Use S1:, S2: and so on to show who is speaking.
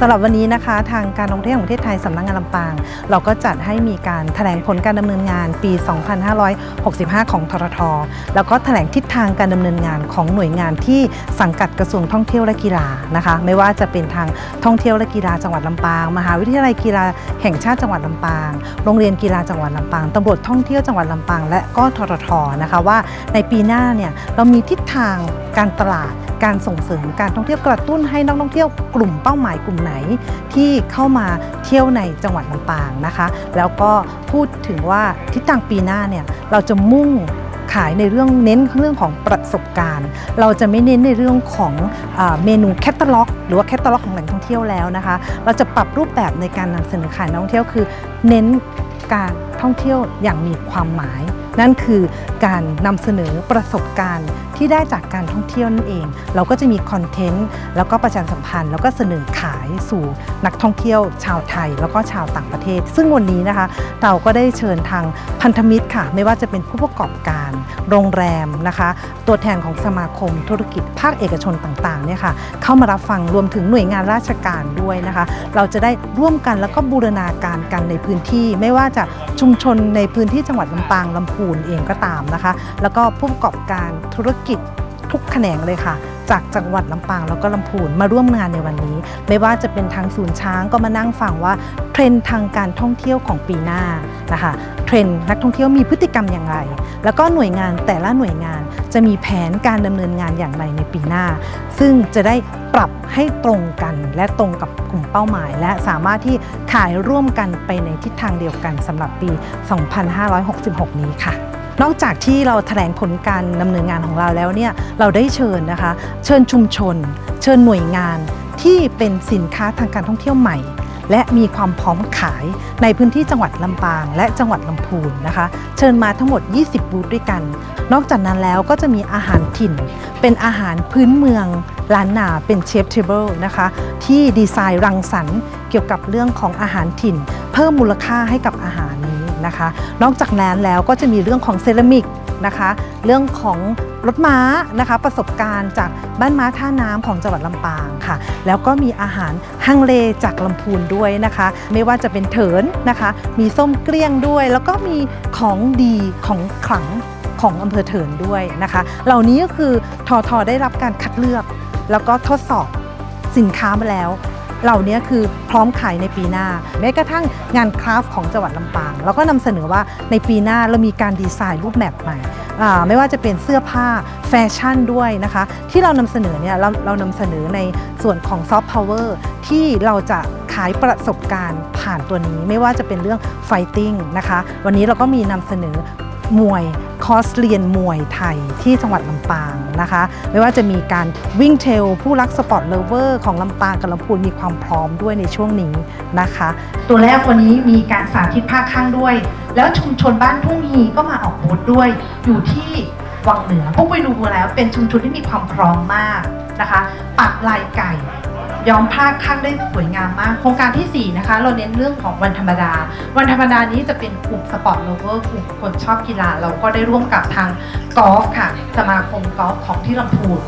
S1: สำหรับวันนี้นะคะ ทางการท่องเที่ยวแห่งประเทศไทยสำนักงานลำปาง เราก็จัดให้มีการแถลงผลการดำเนินงานปี 2565 ของทรทแล้วก็แถลงทิศทางการดำเนินงานของหน่วยงานที่สังกัดกระทรวงท่องเที่ยวและกีฬานะคะ ไม่ว่าจะเป็นทางท่องเที่ยวและกีฬาจังหวัดลำปาง มหาวิทยาลัยกีฬาแห่งชาติจังหวัดลำปาง โรงเรียนกีฬาจังหวัดลำปางตำรวจท่องเที่ยวจังหวัดลำปาง และก็ทรทนะคะว่าในปีหน้าเนี่ยเรามีทิศทางการตลาดการส่งเสริมการท่องเที่ยวกระตุ้นให้นักท่องเที่ยวกลุ่มเป้าหมายกลุ่มไหน ที่เข้ามาเที่ยวในจังหวัดลำปางนะคะ แล้วก็พูดถึงว่าทิศทางปีหน้าเนี่ยเราจะมุ่งขายในเรื่องเน้นเรื่องของประสบการณ์ เราจะไม่เน้นในเรื่องของอเมนูแคตตาล็อก หรือว่าแคตตาล็อกของแหล่งท่องเที่ยวแล้วนะคะ เราจะปรับรูปแบบในการนำเสนอขายนักท่องเที่ยวคือ เน้นการท่องเที่ยวอย่างมีความหมาย นั่นคือการนำเสนอประสบการณ์ ที่ได้จากการท่องเที่ยวนั่นเอง เราก็จะมีคอนเทนต์แล้วก็ประชาสัมพันธ์ แล้วก็เสนอขายสู่นักท่องเที่ยวชาวไทย แล้วก็ชาวต่างประเทศ ซึ่งวันนี้นะคะเราก็ได้เชิญทางพันธมิตรค่ะ ไม่ว่าจะเป็นผู้ประกอบการ โรงแรมนะคะ ตัวแทนของสมาคมธุรกิจภาคเอกชนต่างๆเนี่ยค่ะเข้ามารับฟังรวมถึงหน่วยงานราชการด้วยนะคะ เราจะได้ร่วมกันแล้วก็บูรณาการกันในพื้นที่ไม่ว่าจะชุมชนในพื้นที่จังหวัดลำปางลำพูนเองก็ตามนะคะ แล้วก็ผู้ประกอบการธุรกิจทุกแขนงเลยค่ะ จากจังหวัดลำปางแล้วก็ลำพูนมาร่วมงานในวันนี้ ไม่ว่าจะเป็นทางศูนย์ช้างก็มานั่งฟังว่าเทรนด์ทางการท่องเที่ยวของปีหน้านะคะเทรนด์นักท่องเที่ยวมีพฤติกรรมอย่างไร แล้วก็หน่วยงานแต่ละหน่วยงานจะมีแผนการดำเนินงานอย่างไรในปีหน้า ซึ่งจะได้ปรับให้ตรงกันและตรงกับกลุ่มเป้าหมาย และสามารถที่ขายร่วมกันไปในทิศทางเดียวกันสำหรับปี 2566 นี้ค่ะ นอกจากที่เราแถลงผลการดำเนินงานของเราแล้วเนี่ยเราได้เชิญนะคะ เชิญชุมชน เชิญหน่วยงานที่เป็นสินค้าทางการท่องเที่ยวใหม่ และมีความพร้อมขายในพื้นที่จังหวัดลำปาง และจังหวัดลำพูนนะคะ เชิญมาทั้งหมด 20 บูธด้วยกัน นอกจากนั้นแล้วก็จะมีอาหารถิ่น เป็นอาหารพื้นเมืองล้านนาเป็นเชฟเทเบิลนะคะ ที่ดีไซน์รังสรรค์เกี่ยวกับเรื่องของอาหารถิ่น เพิ่มมูลค่าให้กับอาหาร นะคะ นอกจากนั้นแล้วก็จะมีเรื่องของเซรามิกนะคะ เรื่องของรถม้านะคะประสบการณ์จากบ้านม้าท่าน้ำของจังหวัดลำปางค่ะ แล้วก็มีอาหารฮังเลจากลำพูนด้วยนะคะ ไม่ว่าจะเป็นเถินนะคะ มีส้มเกลี้ยงด้วย แล้วก็มีของดีของขลังของอำเภอเถินด้วยนะคะ เหล่านี้ก็คือทอทอได้รับการคัดเลือก แล้วก็ทดสอบสินค้ามาแล้ว เหล่านี้คือพร้อมขายในปีหน้า แม้กระทั่งงานคราฟของจังหวัดลำปางเราก็นำเสนอว่าในปีหน้าเรามีการดีไซน์รูปแบบใหม่ไม่ว่าจะเป็นเสื้อผ้าแฟชั่นด้วยนะคะ ที่เรานำเสนอเนี่ยเราเรานำเสนอในส่วนของซอฟต์พาวเวอร์ที่เราจะขายประสบการณ์ผ่านตัวนี้ ไม่ว่าจะเป็นเรื่องไฟติ้งนะคะ วันนี้เราก็มีนำเสนอ มวยคอร์สเรียนมวยไทยที่จังหวัดลำปางนะคะ ไม่ว่าจะมีการวิ่งเทรลผู้รักสปอร์ตเลเวอร์ของลำปางกับลำพูนมีความพร้อมด้วยในช่วงนี้นะคะ ตัวแรกวันนี้มีการสาธิตภาคข้างด้วย แล้วชุมชนบ้านทุ่งฮีก็มาออกบูธด้วย อยู่ที่วังเหนือพวกไปดูแล้วเป็นชุมชนที่มีความพร้อมมากนะคะ ปักลายไก่ ย้อมผ้าข้างได้สวยงามมาก โครงการทีสี่ 4 นะคะ เราเน้นเรื่องของวันธรรมดา วันธรรมดานี้จะเป็นกลุ่มสปอร์ตโลเวอร์กลุ่มคนชอบกีฬา เราก็ได้ร่วมกับทางกอล์ฟค่ะ สมาคมกอล์ฟของที่ลำพูน